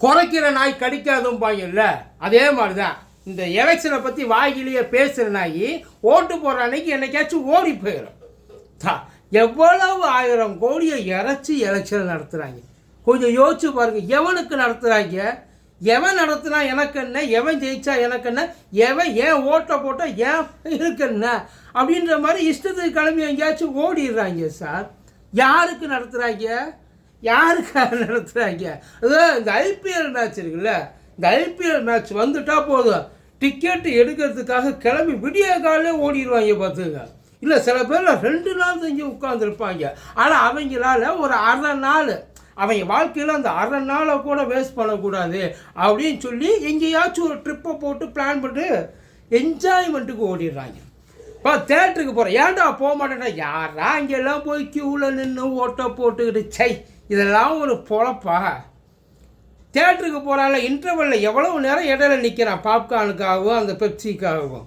குறைக்கிற நாய் கடிக்காதும்பாங்கல்ல அதே மாதிரி தான் இந்த எலெக்ஷனை பற்றி வாயிலேயே பேசுகிற நாய் ஓட்டு போடுற அன்னைக்கு என்னைக்காச்சும் ஓடி போயிடும் எவ்வளவு ஆயிரம் கோடியை இறச்சி எலெக்ஷன் நடத்துகிறாங்க கொஞ்சம் யோசிச்சு பாருங்கள் எவனுக்கு நடத்துகிறாங்க எவன் நடத்துனா எனக்கு என்ன? எவன் ஜெயிச்சா எனக்கு என்ன? எவன் ஏன் ஓட்டை போட்டால் ஏன் இருக்கு என்ன? அப்படின்ற மாதிரி இஷ்டத்துக்கு கிளம்பி எங்கேயாச்சும் ஓடிடுறாங்க சார். யாருக்கு நடத்துகிறாங்க யாருக்காக நடத்துகிறாங்க அதோ இந்த ஐபிஎல் மேட்ச் இருக்குல்ல இந்த ஐபிஎல் மேட்ச் வந்துட்டால் போதும். டிக்கெட் எடுக்கிறதுக்காக கிளம்பி விடிய காலே ஓடிடுவாங்க பார்த்துங்க. இல்லை சில பேர் ரெண்டு நாள் தங்கி உட்காந்துருப்பாங்க ஆனால் அவங்களால ஒரு அரை நாள் அவங்க வாழ்க்கையில் அந்த அரை நாளை கூட வேஸ்ட் பண்ணக்கூடாது அப்படின்னு சொல்லி எங்கேயாச்சும் ஒரு ட்ரிப்பை போட்டு பிளான் பண்ணிட்டு என்ஜாய்மெண்ட்டுக்கு ஓடிடுறாங்க. இப்போ தேட்டருக்கு போகிறேன் ஏன்டா போக மாட்டேன்னா யாரா அங்கெல்லாம் போய் க்யூவில் நின்று ஓட்டை போட்டுக்கிட்டு சை இதெல்லாம் ஒரு பொழப்பா? தேட்டருக்கு போகிறால இன்டர்வலில் எவ்வளவு நேரம் இடையில நிற்கிறான் பாப்கார்னுக்காகவும் அந்த பெப்சிக்காகவும்.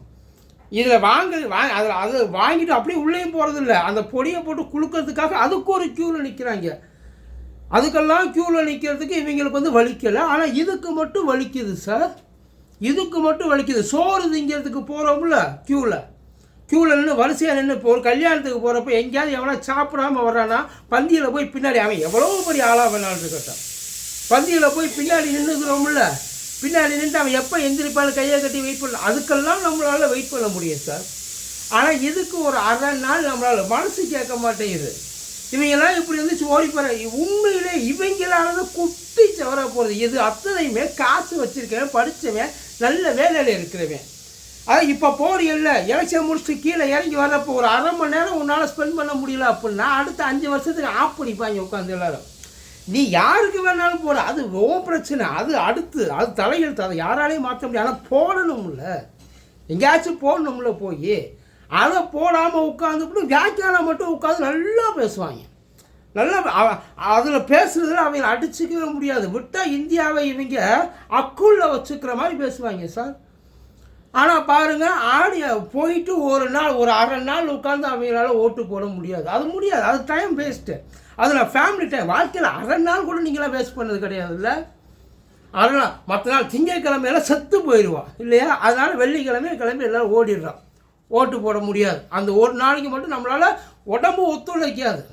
இதில் வாங்க வாங்க அதில் அது வாங்கிட்டு அப்படியே உள்ளேயும் போகிறதில்ல அந்த பொடியை போட்டு குளுக்கிறதுக்காக அதுக்கு ஒரு க்யூவில் நிற்கிறாங்க அதுக்கெல்லாம் க்யூவில் நிற்கிறதுக்கு இவங்களுக்கு வந்து வலிக்கலை. ஆனால் இதுக்கு மட்டும் வலிக்குது சார் இதுக்கு மட்டும் வலிக்குது. சோறு திங்கிறதுக்கு போகிறோம்ல க்யூவில் க்யூவில் நின்று வரிசையாக நின்று இப்போ ஒரு கல்யாணத்துக்கு போகிறப்ப எங்கேயாவது எவனா சாப்பிடாம வர்றான்னா பந்தியில் போய் பின்னாடி அவன் எவ்வளோ பெரிய ஆளாக வேணாலும் இருக்கட்டும். பந்தியில் போய் பின்னாடி நின்றுக்கிறோம்ல பின்னாடி நின்று அவன் எப்போ எந்திரிப்பான்னு கையை கட்டி வெயிட் பண்ண அதுக்கெல்லாம் நம்மளால் வெயிட் பண்ண முடியும் சார் ஆனால் இதுக்கு ஒரு அரை நாள் நம்மளால் மனசு கேட்க மாட்டேங்குது. இவங்கெல்லாம் இப்படி இருந்துச்சு ஓடி போகிறேன் உண்மையிலே இவங்களால தான் குட்டி சவர போகிறது இது அத்தனையுமே காசு வச்சுருக்கவன் படித்தவன் நல்ல வேலையில் இருக்கிறவன். அது இப்போ போறீங்கல்ல எலெக்ஷன் முடிச்சுட்டு கீழே இறங்கி வர்றப்போ ஒரு அரை மணி நேரம் உன்னால் ஸ்பெண்ட் பண்ண முடியல அப்படின்னா அடுத்த அஞ்சு வருஷத்துக்கு ஆஃப் பண்ணிப்பாங்க உட்காந்து எல்லாரும். நீ யாருக்கு வேணாலும் போட அது ஓ பிரச்சனை அது அடுத்து அது தலையெழுத்து அதை யாராலையும் மாற்ற முடியாது. ஆனால் போடணும்ல. எங்கேயாச்சும் போடணும்ல போய் அதை போடாமல் உட்காந்துட்டு வியாக்கியானம் மட்டும் உட்காந்து நல்லா பேசுவாங்க. நல்லா அதில் பேசுறதுல அவங்க அடிச்சுக்கவே முடியாது. விட்டால் இந்தியாவை இவங்க அக்குள்ள வச்சுக்கிற மாதிரி பேசுவாங்க சார். ஆனால் பாருங்க ஆடி போயிட்டு ஒரு நாள் ஒரு அரை நாள் உட்காந்து அவங்களால ஓட்டு போட முடியாது. அது முடியாது. அது டைம் வேஸ்ட்டு அதில் ஃபேமிலி டைம் வாழ்க்கையில் அரை நாள் கூட நீங்களாம் வேஸ்ட் பண்ணது கிடையாதுல்ல? அரை நாள். மற்ற நாள் திங்கட்கிழமையில செத்து போயிடுவான் இல்லையா? அதனால் வெள்ளிக்கிழமை கிளம்பி எல்லோரும் ஓடிடுறான். ஓட்டு போட முடியாது. அந்த ஒரு நாளைக்கு மட்டும் நம்மளால் உடம்பு ஒத்துழைக்காது.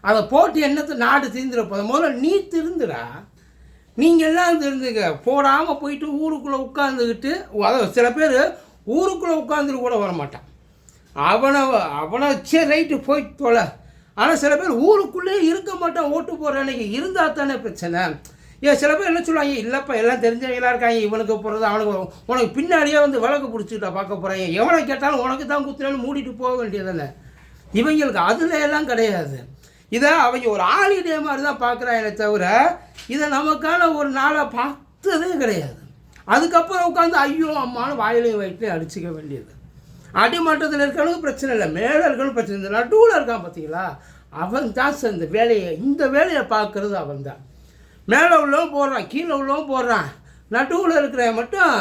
அதை போட்டு என்னத்தை நாடு தீர்ந்துட போதும் முதல்ல நீ திருந்துடா. நீங்கள் எல்லாம் தெரிஞ்சுங்க போடாமல் போயிட்டு ஊருக்குள்ளே உட்காந்துக்கிட்டு அதாவது சில பேர் ஊருக்குள்ளே உட்காந்துட்டு கூட வர மாட்டான் அவனை அவனை சரி ரைட்டு போய் தொலை. ஆனால் சில பேர் ஊருக்குள்ளேயே இருக்க மாட்டான் ஓட்டு போகிற அன்னைக்கு. இருந்தால் தானே பிரச்சனை. ஏன் சில பேர் என்ன சொல்லுவாங்க இல்லைப்பா எல்லாம் தெரிஞ்சவங்களா இருக்காங்க. இவனுக்கு போகிறது அவனுக்கு உனக்கு பின்னாடியே வந்து விளக்கு பிடிச்சிக்கிட்டா பார்க்க போகிறாங்க எவனை கேட்டாலும் உனக்கு தான் குத்துறேன்னு மூடிட்டு போக வேண்டியதானே இவங்களுக்கு அதில் எல்லாம் கிடையாது. இதை அவங்க ஒரு ஆலிடே மாதிரி தான் பார்க்குறாங்களே தவிர இதை நமக்கான ஒரு நாளை பார்த்ததே கிடையாது. அதுக்கப்புறம் உட்காந்து ஐயோ அம்மானு வாயிலையும் வயிற்றுலையும் அடிச்சுக்க வேண்டியது. அடிமட்டத்தில் இருக்கிறவங்க பிரச்சனை இல்லை மேலே பிரச்சனை இல்லை நடுவில் இருக்கான் பார்த்தீங்களா? அவன் தான் சேர்ந்த வேலையை இந்த வேலையை பார்க்குறது அவன் தான் மேலே உள்ளவும் போடுறான் கீழே உள்ளவும் போடுறான். நடுவில் இருக்கிறவன் மட்டும்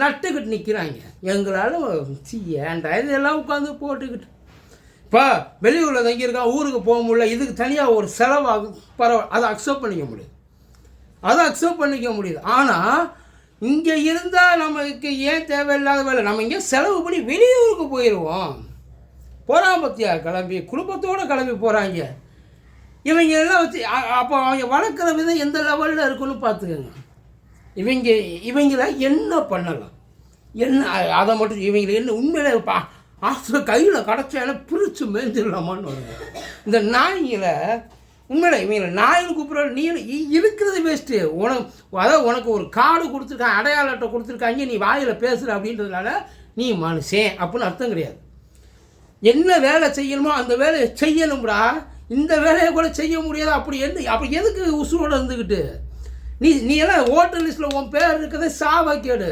நட்டுக்கிட்டு நிற்கிறாங்க எங்களால் சி ஏன்டா இதெல்லாம் உட்காந்து போட்டுக்கிட்டு இப்போ வெளியூரில் தங்கியிருக்கான் ஊருக்கு போக முடியல இதுக்கு தனியாக ஒரு செலவாகும் பரவாயில்ல அதை அக்செப்ட் பண்ணிக்க முடியுது. அதை அக்செப்ட் பண்ணிக்க முடியுது. ஆனால் இங்கே இருந்தால் நமக்கு ஏன் தேவையில்லாத வேலை? நம்ம இங்கே செலவு பண்ணி வெளியூருக்கு போயிடுவோம் போகிறான் கிளம்பி குடும்பத்தோடு கிளம்பி போகிறாங்க இவங்க எல்லாம் வச்சு அப்போ அவங்க வளர்க்குற விதம் எந்த லெவலில் இருக்குன்னு பார்த்துக்கோங்க. இவங்க இவங்கள என்ன பண்ணலாம்? என்ன அதை மட்டும் இவங்களை என்ன உண்மையிலே ஆசை கையில் கிடச்சால பிரித்து மேய்ஞ்சிடலாமான்னு வருங்க இந்த நாய்களை உண்மையில இவங்க நாயின்னு கூப்பிட்ற நீ இருக்கிறது வேஸ்ட்டு உனக்கு அதாவது உனக்கு ஒரு காடு கொடுத்துருக்கான் அடையாள அட்டை கொடுத்துருக்காங்க நீ வாயில் பேசுகிற அப்படின்றதுனால நீ மனுஷன் அப்படின்னு அர்த்தம் கிடையாது. என்ன வேலை செய்யணுமோ அந்த வேலையை செய்யணும்டா. இந்த வேலையை கூட செய்ய முடியாது. அப்படி எந்த அப்படி எதுக்கு உசுரோடு இருந்துக்கிட்டு நீ நீ எல்லாம் ஓட்டர் லிஸ்ட்டில் உன் பேர் இருக்கிறதே சாவா கேடு.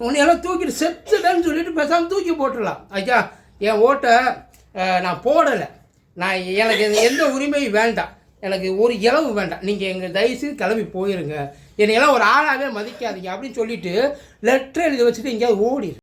உன்னையெல்லாம் தூக்கிட்டு செத்துட்டேன்னு சொல்லிட்டு பேசாமல் தூக்கி போட்டுடலாம். ஐயா என் ஓட்டை நான் போடலை. நான் எனக்கு எந்த- எந்த உரிமையும் வேண்டாம். எனக்கு ஒரு இளவு வேண்டாம். நீங்கள் எங்கள் தயவுசெய்து கிளம்பி போயிருங்க. என்னையெல்லாம் ஒரு ஆளாகவே மதிக்காதீங்க அப்படின்னு சொல்லிட்டு லெட்டர் எழுதி வச்சுட்டு எங்கேயாவது ஓடிடு